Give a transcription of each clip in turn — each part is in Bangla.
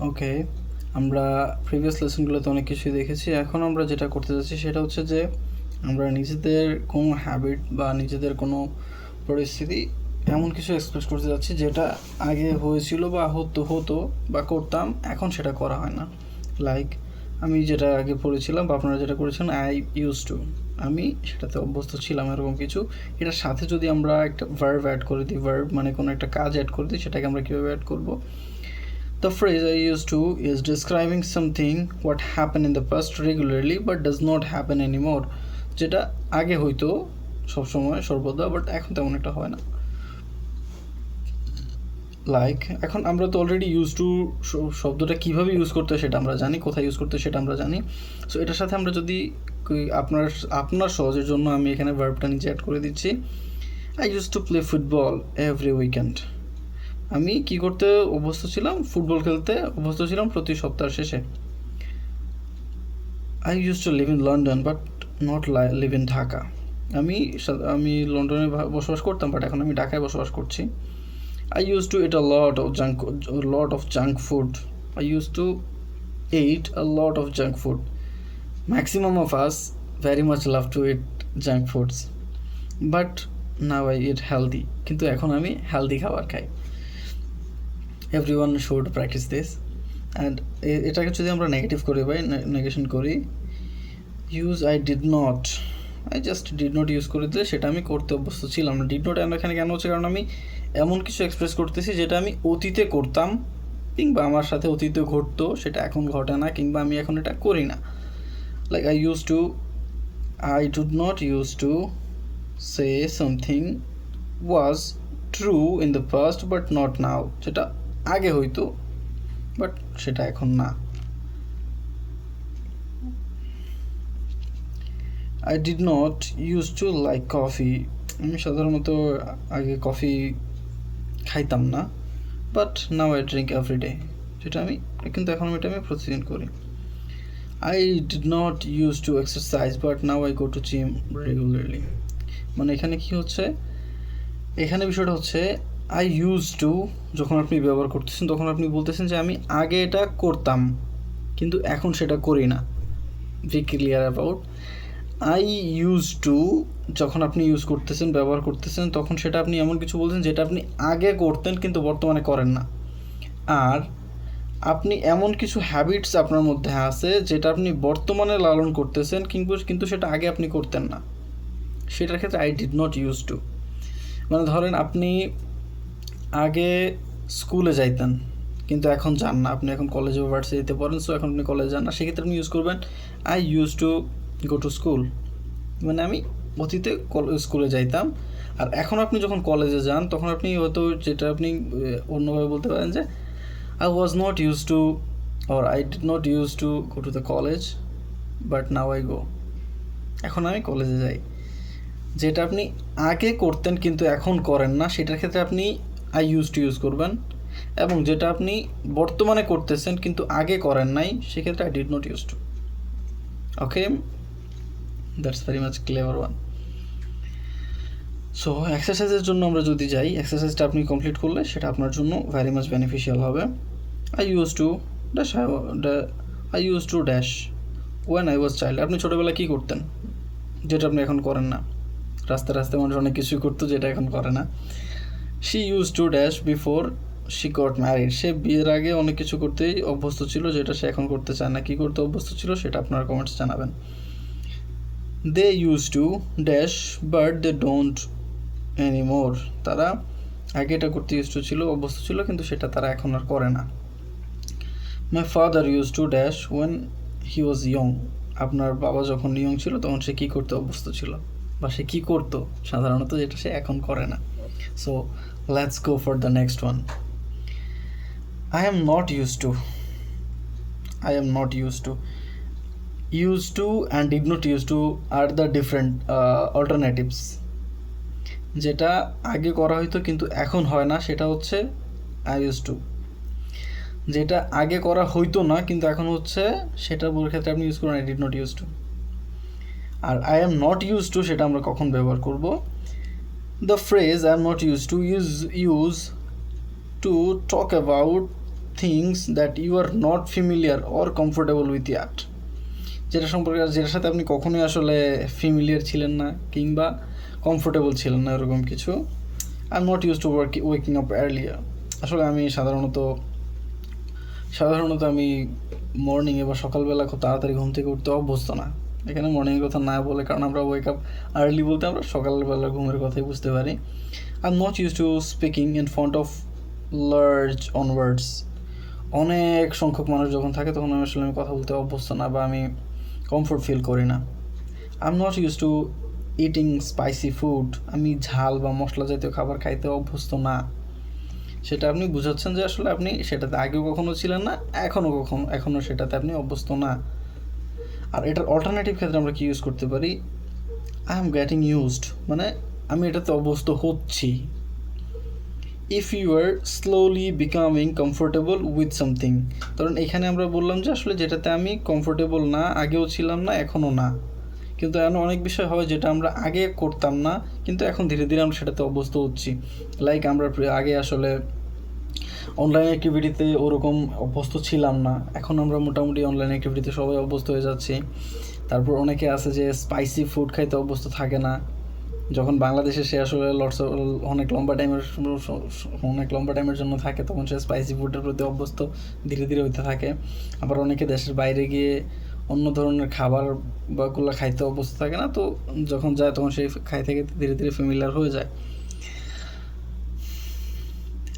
ওকে আমরা প্রিভিয়াস লেসনগুলোতে অনেক কিছুই দেখেছি। এখন আমরা যেটা করতে যাচ্ছি সেটা হচ্ছে যে, আমরা নিজেদের কোনো হ্যাবিট বা নিজেদের কোনো পরিস্থিতি এমন কিছু এক্সপ্রেস করতে যাচ্ছি যেটা আগে হয়েছিল বা হতো হতো বা করতাম, এখন সেটা করা হয় না। লাইক আমি যেটা আগে পড়েছিলাম বা আপনারা যেটা করেছেন আই ইউজ টু আমি সেটাতে অভ্যস্ত ছিলাম এরকম কিছু। এটার সাথে যদি আমরা একটা ভার্ব অ্যাড করে দিই ভার্ব মানে কোনো একটা কাজ অ্যাড করে দিই, সেটাকে আমরা কীভাবে অ্যাড করব? The phrase I used to is describing something what happened in the past regularly but does not happen anymore. যেটা আগে হইতো সবসময়, সর্বদা বাট এখন তেমন একটা হয় না। লাইক এখন আমরা তো অলরেডি ইউজ টু শব্দটা কীভাবে ইউজ করতে সেটা আমরা জানি, কোথায় ইউজ করতে সেটা আমরা জানি। সো এটার সাথে আমরা যদি আপনার আপনার সহজের জন্য আমি এখানে ভার্বটা নিচে অ্যাড করে দিচ্ছি। I use to play football every weekend আমি কি করতে অভ্যস্ত ছিলাম? ফুটবল খেলতে অভ্যস্ত ছিলাম প্রতি সপ্তাহ শেষে। I use to live in London but not live in Dhaka আমি আমি লন্ডনে বসবাস করতাম বাট এখন আমি ঢাকায় বসবাস করছি। I use to eat a lot of junk lot of junk food I use to ate a lot of junk food maximum of us very much love to eat junk foods but now I eat healthy কিন্তু এখন আমি হেলদি খাবার খাই। Every one should practise this and এটাকে যদি আমরা নেগেটিভ করি বা নেগেশন করি use I did not I just did not use করে দিলে সেটা আমি করতে অভ্যস্ত ছিলাম। ডিড নট এখানে কেন হচ্ছে? কারণ আমি এমন কিছু এক্সপ্রেস করতেছি যেটা আমি অতীতে করতাম, কিংবা আমার সাথে অতীতে ঘটতো, সেটা এখন ঘটে না, কিংবা আমি এখন এটা করি না। Like I use to I did not use to say something was true in the past but not now যেটা আগে হইতো বাট সেটা এখন না। I did not use to like coffee আমি সাধারণত আগে কফি খাইতাম না but now I drink every day যেটা আমি কিন্তু এখন এটা আমি প্রতিদিন করি। I did not use to exercise but now I go to gym regularly মানে এখানে কি হচ্ছে? এখানে বিষয়টা হচ্ছে আই ইউজ টু যখন আপনি ব্যবহার করতেছেন, তখন আপনি বলতেছেন যে, আমি আগে এটা করতাম, কিন্তু এখন সেটা করি না। Be clear about I use to যখন আপনি ইউজ করতেছেন, ব্যবহার করতেছেন, তখন সেটা আপনি এমন কিছু বলছেন যেটা আপনি আগে করতেন, কিন্তু বর্তমানে করেন না। আর, আপনি এমন কিছু হ্যাবিটস আপনার মধ্যে আছে, যেটা আপনি বর্তমানে লালন করতেছেন, কিন্তু কিন্তু সেটা আগে আপনি করতেন না। সেটার ক্ষেত্রে I did not use to মানে ধরেন আপনি আগে স্কুলে যাইতেন, কিন্তু এখন যান না। আপনি এখন কলেজে ভার্সিটিতে পড়েন সো এখন আপনি কলেজে যান না। সেক্ষেত্রে আপনি ইউজ করবেন I use to go to school মানে আমি অতীতে কল- স্কুলে যাইতাম। আর এখন আপনি যখন কলেজে যান, তখন আপনি হয়তো যেটা আপনি অন্যভাবে বলতে পারেন যে I was not use to or I did not use to go to the college but now I go এখন আমি কলেজে যাই। যেটা আপনি আগে করতেন, কিন্তু এখন করেন না, সেটার ক্ষেত্রে আপনি আই ইউজ টু ইউজ করবেন এবং যেটা আপনি বর্তমানে করতেছেন কিন্তু আগে করেন নাই, সেক্ষেত্রে I did not use to okay that's very much clever one so এক্সারসাইজের জন্য আমরা যদি যাই এক্সারসাইজটা আপনি কমপ্লিট করলে সেটা আপনার জন্য ভেরি মাচ বেনিফিশিয়াল হবে। I use to dash I use to dash when I was child আপনি ছোটোবেলায় কী করতেন? যেটা আপনি এখন করেন না। রাস্তায় রাস্তায় মানুষ অনেক কিছুই করতো, যেটা এখন করে না। She use to dash before she got married সে বিয়ের আগে অনেক কিছু করতেই অভ্যস্ত ছিল, যেটা সে এখন করতে চায় না। কী করতে অভ্যস্ত ছিল সেটা আপনারা কমেন্টস জানাবেন। They use to dash but they don't anymore তারা আগে এটা করতে ইউজ টু ছিল, অভ্যস্ত ছিল, কিন্তু সেটা তারা এখন আর করে না। My father use to dash when he was young আপনার বাবা যখন ইয়ং ছিল, তখন সে কী করতে অভ্যস্ত ছিল? বা সে কী করতো? সাধারণত যেটা সে এখন করে না। So let's go for the next one I am not use to I am not use to use to and did not use to are the different alternatives যেটা আগে করা হতো কিন্তু এখন হয় না, সেটা হচ্ছে আই ইউজ টু যেটা আগে করা হইতো না কিন্তু এখন হচ্ছে সেটার বলার ক্ষেত্রে আপনি ইউজ করুন I did not use to R I am not use to সেটা আমরা কখন ব্যবহার করব? Phrase I am not use to use use to talk about things that you are not familiar or comfortable with yet যেটা সম্পর্কে, যেটার সাথে আপনি কখনোই আসলে ফেমিলিয়ার ছিলেন না কিংবা কমফোর্টেবল ছিলেন না এরকম কিছু I am not use to work waking up earlier আসলে আমি সাধারণত সাধারণত আমি মর্নিংয়ে বা সকালবেলা খুব তাড়াতাড়ি ঘুম থেকে উঠতে অভ্যস্ত না। এখানে মর্নিংয়ের কথা না বলে, কারণ আমরা ওয়েক আপ আর্লি বলতে আমরা সকালবেলা ঘুমের কথাই বুঝতে পারি। I not use to speaking in front of large onwards অনেক সংখ্যক মানুষ যখন থাকে, তখন আমি আসলে আমি কথা বলতে অভ্যস্ত না বা আমি কমফোর্ট ফিল করি না। I am not use to eating spicy food আমি ঝাল বা মশলা জাতীয় খাবার খাইতে অভ্যস্ত না। সেটা আপনি বুঝাচ্ছেন যে আসলে আপনি সেটাতে আগেও কখনো ছিলেন না এখনও কখনো এখনও সেটাতে আপনি অভ্যস্ত না। আর এটার অল্টারনেটিভ ক্ষেত্রে আমরা কি ইউজ করতে পারি? আই এম গেটিং ইউজড মানে আমি এটাতে অভ্যস্ত হচ্ছি। If you are slowly becoming comfortable with something কারণ এখানে আমরা বললাম যে আসলে যেটাতে আমি কমফোর্টেবল না, আগেও ছিলাম না, এখনও না। কিন্তু এমন অনেক বিষয় হয় যেটা আমরা আগে করতাম না, কিন্তু এখন ধীরে ধীরে আমরা সেটাতে অভ্যস্ত হচ্ছি। লাইক আমরা আগে আসলে অনলাইন অ্যাক্টিভিটিতে ওরকম অভ্যস্ত ছিলাম না। এখন আমরা মোটামুটি অনলাইন অ্যাক্টিভিটিতে সবাই অভ্যস্ত হয়ে যাচ্ছি। তারপর অনেকে আছে যে স্পাইসি ফুড খাইতে অভ্যস্ত থাকে না। যখন বাংলাদেশে সে আসলে লটস অনেক লম্বা টাইমের অনেক লম্বা টাইমের জন্য থাকে, তখন সে স্পাইসি ফুডের প্রতি অভ্যস্ত ধীরে ধীরে হইতে থাকে। আবার অনেকে দেশের বাইরে গিয়ে অন্য ধরনের খাবার বাগুলো খাইতে অভ্যস্ত থাকে না, তো যখন যায় তখন সেই খাই থেকে ধীরে ধীরে ফেমিলার হয়ে যায়।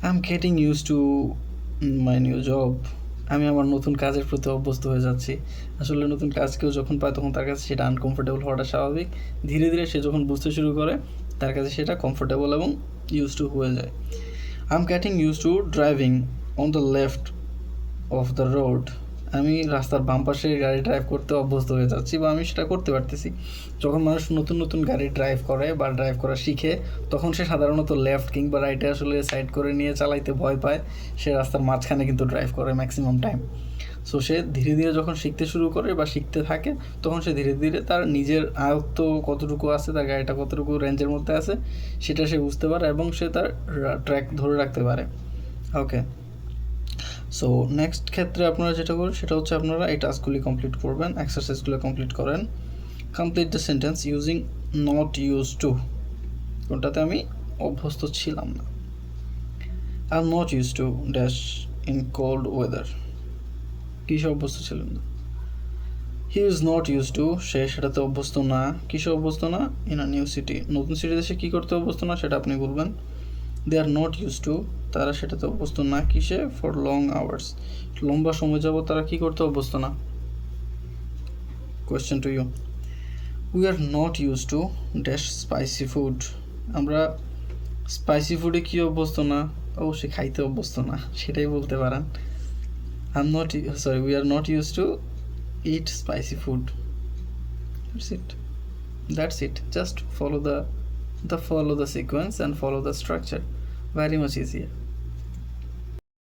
I am getting use to my new job আমি আমার নতুন কাজের প্রতি অভ্যস্ত হয়ে যাচ্ছি। আসলে নতুন কাজ কেউ যখন পায় তখন তার কাছে সেটা আনকমফোর্টেবল হওয়াটা স্বাভাবিক। ধীরে ধীরে সে যখন বুঝতে শুরু করে, তার কাছে সেটা কমফোর্টেবল এবং ইউজ টু হয়ে যায়। I am getting use to driving on the left of the road আমি রাস্তার বাম পাশে গাড়ি ড্রাইভ করতে অভ্যস্ত হয়ে যাচ্ছি বা আমি সেটা করতে পারতেছি। যখন মানুষ নতুন নতুন গাড়ি ড্রাইভ করে বা ড্রাইভ করা শিখে, তখন সে সাধারণত লেফট কিংবা রাইটে আসলে সাইড করে নিয়ে চালাইতে ভয় পায়। সে রাস্তার মাঝখানে কিন্তু ড্রাইভ করে ম্যাক্সিমাম টাইম সো সে ধীরে ধীরে যখন শিখতে শুরু করে বা শিখতে থাকে, তখন সে ধীরে ধীরে তার নিজের আয়ত্ত কতটুকু আছে, তার গাড়িটা কতটুকু রেঞ্জের মধ্যে আছে, সেটা সে বুঝতে পারে এবং সে তার ট্র্যাক ধরে রাখতে পারে। ওকে সো নেক্সট ক্ষেত্রে আপনারা যেটা করবেন, সেটা হচ্ছে আপনারা এই টাস্কগুলি কমপ্লিট করবেন এক্সারসাইজগুলো কমপ্লিট করেন। Complete the sentence using not use to কোনটাতে আমি অভ্যস্ত ছিলাম না। Are not use to dash in cold weather কিসে অভ্যস্ত ছিলেন না? He is not use to সে সেটাতে অভ্যস্ত না। কিসে অভ্যস্ত না? ইন আ নিউ সিটি নতুন সিটিতে সে কী করতে অভ্যস্ত না, সেটা আপনি বলবেন। They are not use to তারা সেটাতে অভ্যস্ত না কিসে? ফর লং আওয়ার্স লম্বা সময় যাব তারা কি করতে অভ্যস্ত না? Question to you we are not use to dash spicy food আমরা স্পাইসি ফুডে কী অভ্যস্ত না? অবশ্যই খাইতে অভ্যস্ত না, সেটাই বলতে পারেন। I am not sorry we are not use to eat spicy food that's it that's it just follow the the, follow the sequence and follow the structure. Very much easier.